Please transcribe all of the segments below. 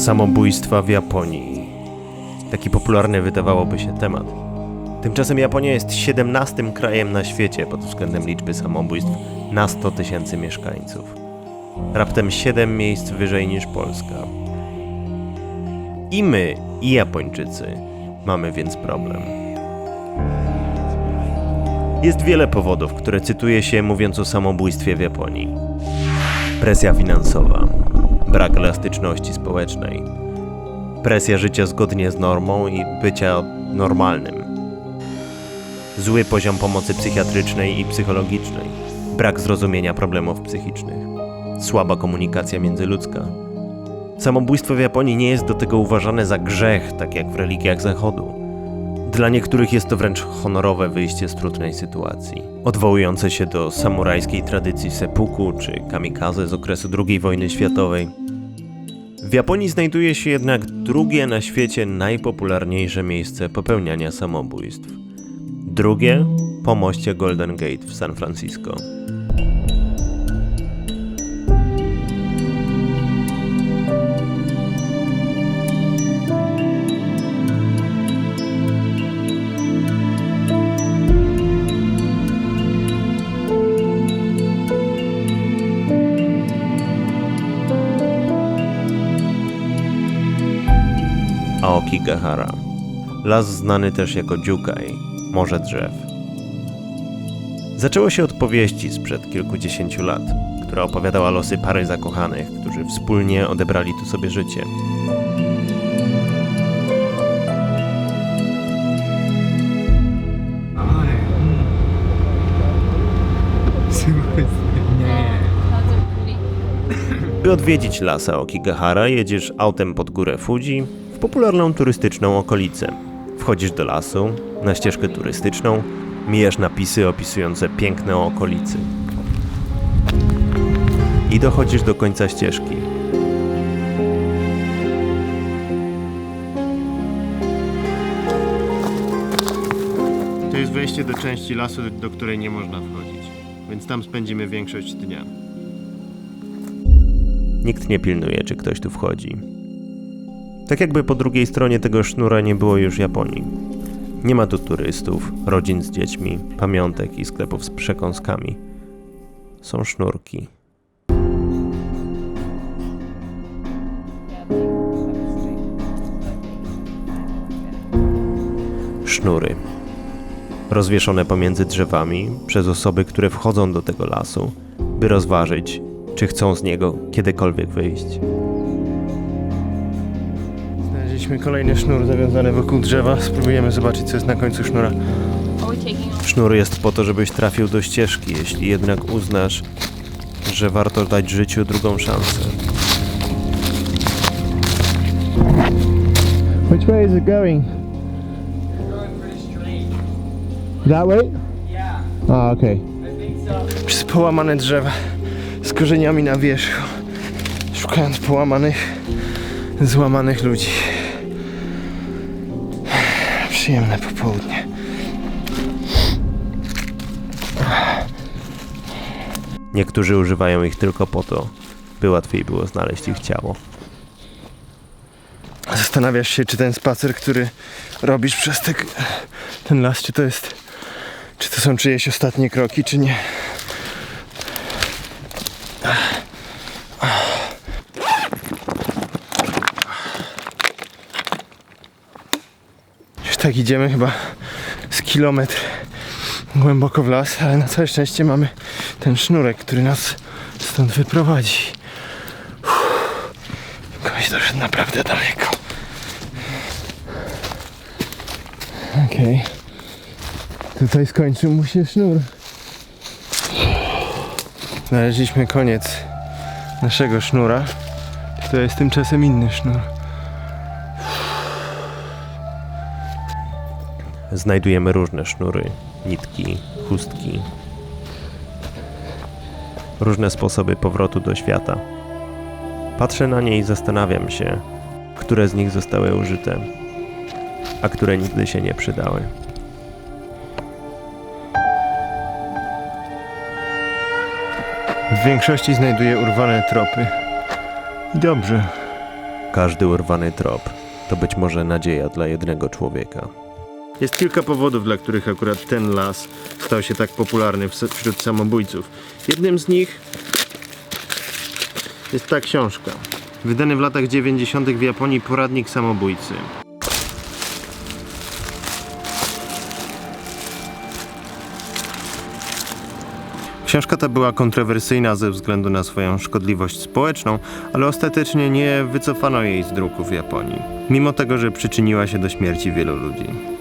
Samobójstwa w Japonii. Taki popularny wydawałoby się temat. Tymczasem Japonia jest 17 krajem na świecie pod względem liczby samobójstw na 100 tysięcy mieszkańców. Raptem 7 miejsc wyżej niż Polska. I my, i Japończycy mamy więc problem. Jest wiele powodów, które cytuje się mówiąc o samobójstwie w Japonii. Presja finansowa, brak elastyczności społecznej, presja życia zgodnie z normą i bycia normalnym, zły poziom pomocy psychiatrycznej i psychologicznej, brak zrozumienia problemów psychicznych, słaba komunikacja międzyludzka. Samobójstwo w Japonii nie jest do tego uważane za grzech, tak jak w religiach Zachodu. Dla niektórych jest to wręcz honorowe wyjście z trudnej sytuacji, odwołujące się do samurajskiej tradycji seppuku czy kamikaze z okresu II wojny światowej. W Japonii znajduje się jednak drugie na świecie najpopularniejsze miejsce popełniania samobójstw. Drugie po moście Golden Gate w San Francisco. Aokigahara. Las znany też jako Jukai, Morze Drzew. Zaczęło się od powieści sprzed kilkudziesięciu lat, która opowiadała losy pary zakochanych, którzy wspólnie odebrali tu sobie życie. By odwiedzić las Aokigahara, jedziesz autem pod górę Fuji popularną turystyczną okolicę. Wchodzisz do lasu, na ścieżkę turystyczną, mijasz napisy opisujące piękne okolicy. I dochodzisz do końca ścieżki. To jest wejście do części lasu, do której nie można wchodzić, więc tam spędzimy większość dnia. Nikt nie pilnuje, czy ktoś tu wchodzi. Tak jakby po drugiej stronie tego sznura nie było już Japonii. Nie ma tu turystów, rodzin z dziećmi, pamiątek i sklepów z przekąskami. Są sznurki. Sznury. Rozwieszone pomiędzy drzewami przez osoby, które wchodzą do tego lasu, by rozważyć, czy chcą z niego kiedykolwiek wyjść. Znaleźliśmy kolejny sznur zawiązany wokół drzewa. Spróbujemy zobaczyć, co jest na końcu sznura. Sznur jest po to, żebyś trafił do ścieżki, jeśli jednak uznasz, że warto dać życiu drugą szansę. Which way is it going? That way? Yeah, Ah, okay. Przez połamane drzewa z korzeniami na wierzchu, szukając połamanych, złamanych ludzi. Przyjemne popołudnie. Niektórzy używają ich tylko po to, by łatwiej było znaleźć ich ciało. Zastanawiasz się, czy ten spacer, który robisz przez te, ten las, czy to jest, czy to są czyjeś ostatnie kroki, czy nie. Tak idziemy chyba z kilometr głęboko w las, ale na całe szczęście mamy ten sznurek, który nas stąd wyprowadzi. Koś doszedł naprawdę daleko. Okej. Tutaj skończył mu się sznur. Znaleźliśmy koniec naszego sznura. To jest tymczasem inny sznur. Znajdujemy różne sznury, nitki, chustki. Różne sposoby powrotu do świata. Patrzę na nie i zastanawiam się, które z nich zostały użyte, a które nigdy się nie przydały. W większości znajduję urwane tropy. I dobrze. Każdy urwany trop to być może nadzieja dla jednego człowieka. Jest kilka powodów, dla których akurat ten las stał się tak popularny wśród samobójców. Jednym z nich jest ta książka. Wydany w latach 90. w Japonii poradnik samobójcy. Książka ta była kontrowersyjna ze względu na swoją szkodliwość społeczną, ale ostatecznie nie wycofano jej z druku w Japonii, mimo tego, że przyczyniła się do śmierci wielu ludzi.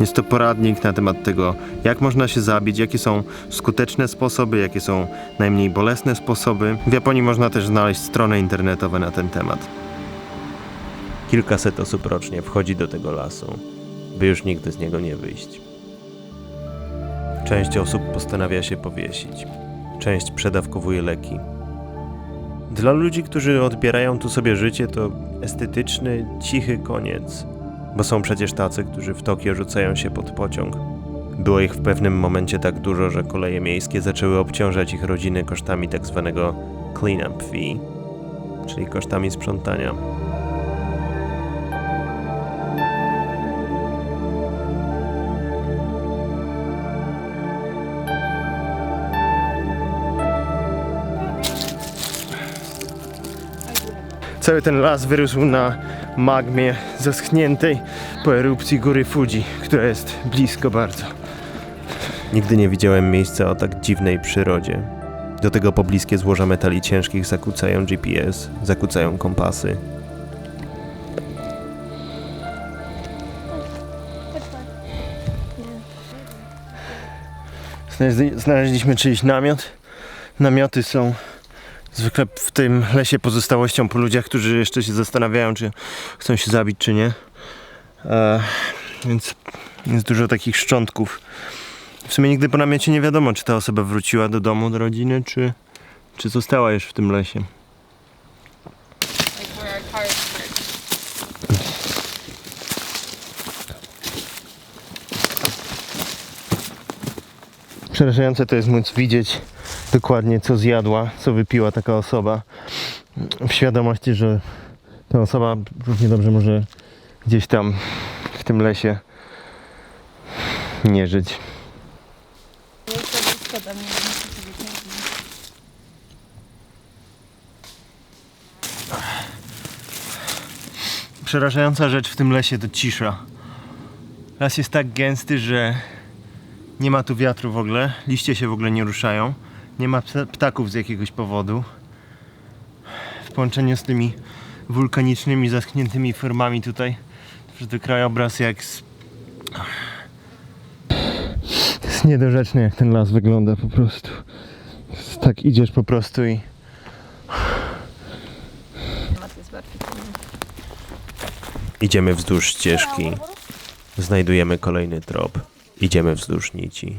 Jest to poradnik na temat tego, jak można się zabić, jakie są skuteczne sposoby, jakie są najmniej bolesne sposoby. W Japonii można też znaleźć strony internetowe na ten temat. Kilkaset osób rocznie wchodzi do tego lasu, by już nigdy z niego nie wyjść. Część osób postanawia się powiesić, część przedawkowuje leki. Dla ludzi, którzy odbierają tu sobie życie, to estetyczny, cichy koniec, bo są przecież tacy, którzy w Tokio rzucają się pod pociąg. Było ich w pewnym momencie tak dużo, że koleje miejskie zaczęły obciążać ich rodziny kosztami tak zwanego clean-up fee, czyli kosztami sprzątania. Cały ten las wyrósł na magmie zaschniętej po erupcji góry Fuji, która jest blisko bardzo. Nigdy nie widziałem miejsca o tak dziwnej przyrodzie. Do tego pobliskie złoża metali ciężkich zakłócają GPS, zakłócają kompasy. Znaleźli- Znaleźliśmy czyjś namiot. Namioty są zwykle w tym lesie pozostałością po ludziach, którzy jeszcze się zastanawiają, czy chcą się zabić, czy nie. E, więc jest dużo takich szczątków. W sumie nigdy po namiocie nie wiadomo, czy ta osoba wróciła do domu, do rodziny, czy, czy została już w tym lesie. Przerażające to jest móc widzieć dokładnie, co zjadła, co wypiła taka osoba. W świadomości, że ta osoba równie dobrze może gdzieś tam w tym lesie nie żyć. Przerażająca rzecz w tym lesie to cisza. Las jest tak gęsty, że nie ma tu wiatru w ogóle, liście się w ogóle nie ruszają, nie ma pta- ptaków z jakiegoś powodu. W połączeniu z tymi wulkanicznymi, zaschniętymi formami tutaj, to krajobraz jak z... jest niedorzeczny jak ten las wygląda po prostu. Tak idziesz po prostu i. Idziemy wzdłuż ścieżki, znajdujemy kolejny trop, idziemy wzdłuż nici.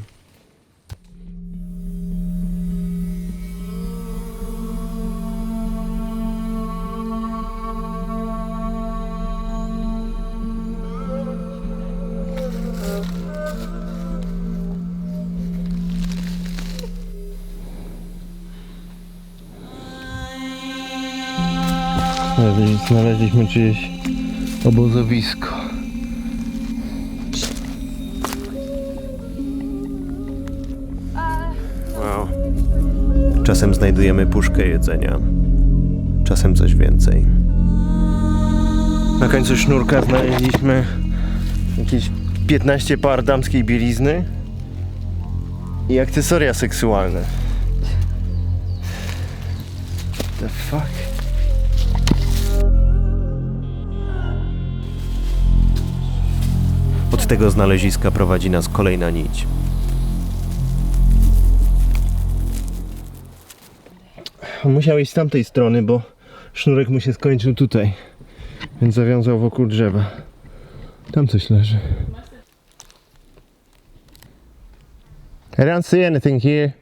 Znaleźli- Znaleźliśmy czyjeś obozowisko. Czasem znajdujemy puszkę jedzenia, czasem coś więcej. Na końcu sznurka znaleźliśmy jakieś 15 par damskiej bielizny i akcesoria seksualne. The fuck? Od tego znaleziska prowadzi nas kolejna nić. On musiał iść z tamtej strony, bo sznurek mu się skończył tutaj. Więc zawiązał wokół drzewa. Tam coś leży. I don't see anything here.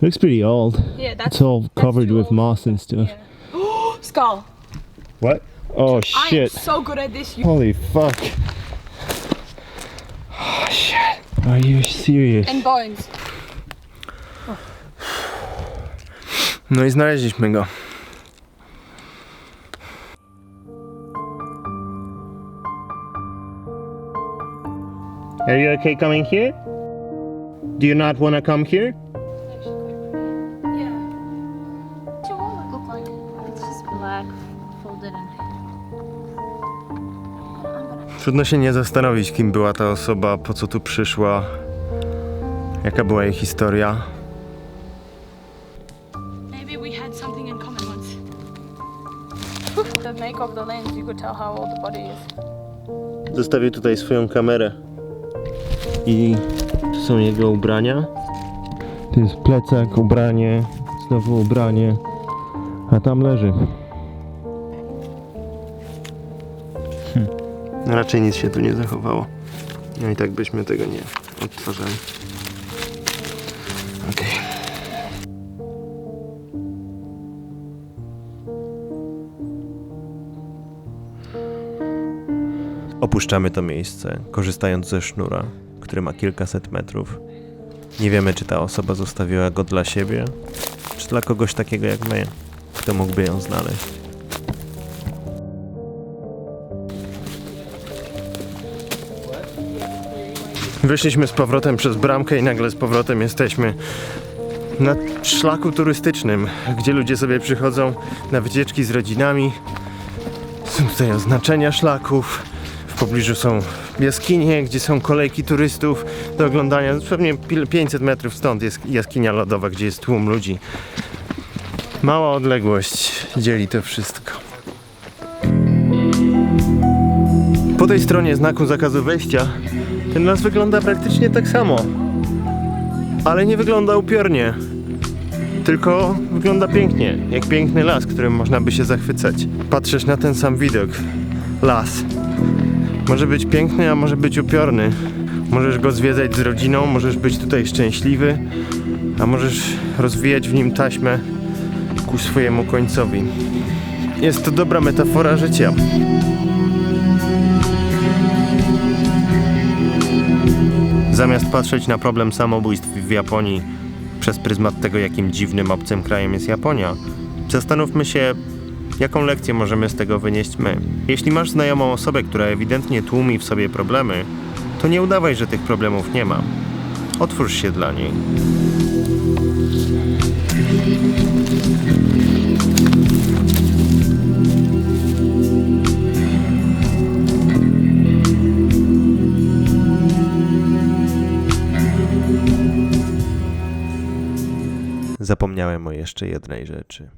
Looks pretty old. Yeah, that's It's all that's covered with moss and stuff. Yeah. Skull. What? Oh I am shit. so good at this. You Holy fuck. Are you serious? and bones. No i znaleźliśmy go. Are you okay coming here? Do you not want to come here? Trudno się nie zastanowić, kim była ta osoba, po co tu przyszła, jaka była jej historia. Maybe we had something in common once. the make of the lens, you could tell how old the body is. Zostawię tutaj swoją kamerę. I tu są jego ubrania. Tu jest plecak, ubranie, znowu ubranie, a tam leży. Raczej nic się tu nie zachowało. No i tak byśmy tego nie odtwarzali. Okej. Opuszczamy to miejsce, korzystając ze sznura, który ma kilkaset metrów. Nie wiemy, czy ta osoba zostawiła go dla siebie, czy dla kogoś takiego jak my, kto mógłby ją znaleźć. Wyszliśmy z powrotem przez bramkę i nagle z powrotem jesteśmy na szlaku turystycznym, gdzie ludzie sobie przychodzą na wycieczki z rodzinami. Są tutaj oznaczenia szlaków. W pobliżu są jaskinie, gdzie są kolejki turystów do oglądania. Pewnie pil- 500 metrów stąd jest jaskinia lodowa, gdzie jest tłum ludzi. Mała odległość dzieli to wszystko. Po tej stronie znaku zakazu wejścia ten las wygląda praktycznie tak samo. Ale nie wygląda upiornie. Tylko wygląda pięknie, jak piękny las, którym można by się zachwycać. Patrzysz na ten sam widok. Las. Może być piękny, a może być upiorny. Możesz go zwiedzać z rodziną, możesz być tutaj szczęśliwy, a możesz rozwijać w nim taśmę ku swojemu końcowi. Jest to dobra metafora życia. Zamiast patrzeć na problem samobójstw w Japonii przez pryzmat tego, jakim dziwnym obcym krajem jest Japonia, zastanówmy się, jaką lekcję możemy z tego wynieść my. Jeśli masz znajomą osobę, która ewidentnie tłumi w sobie problemy, to nie udawaj, że tych problemów nie ma. Otwórz się dla niej. zapomniałem o jeszcze jednej rzeczy.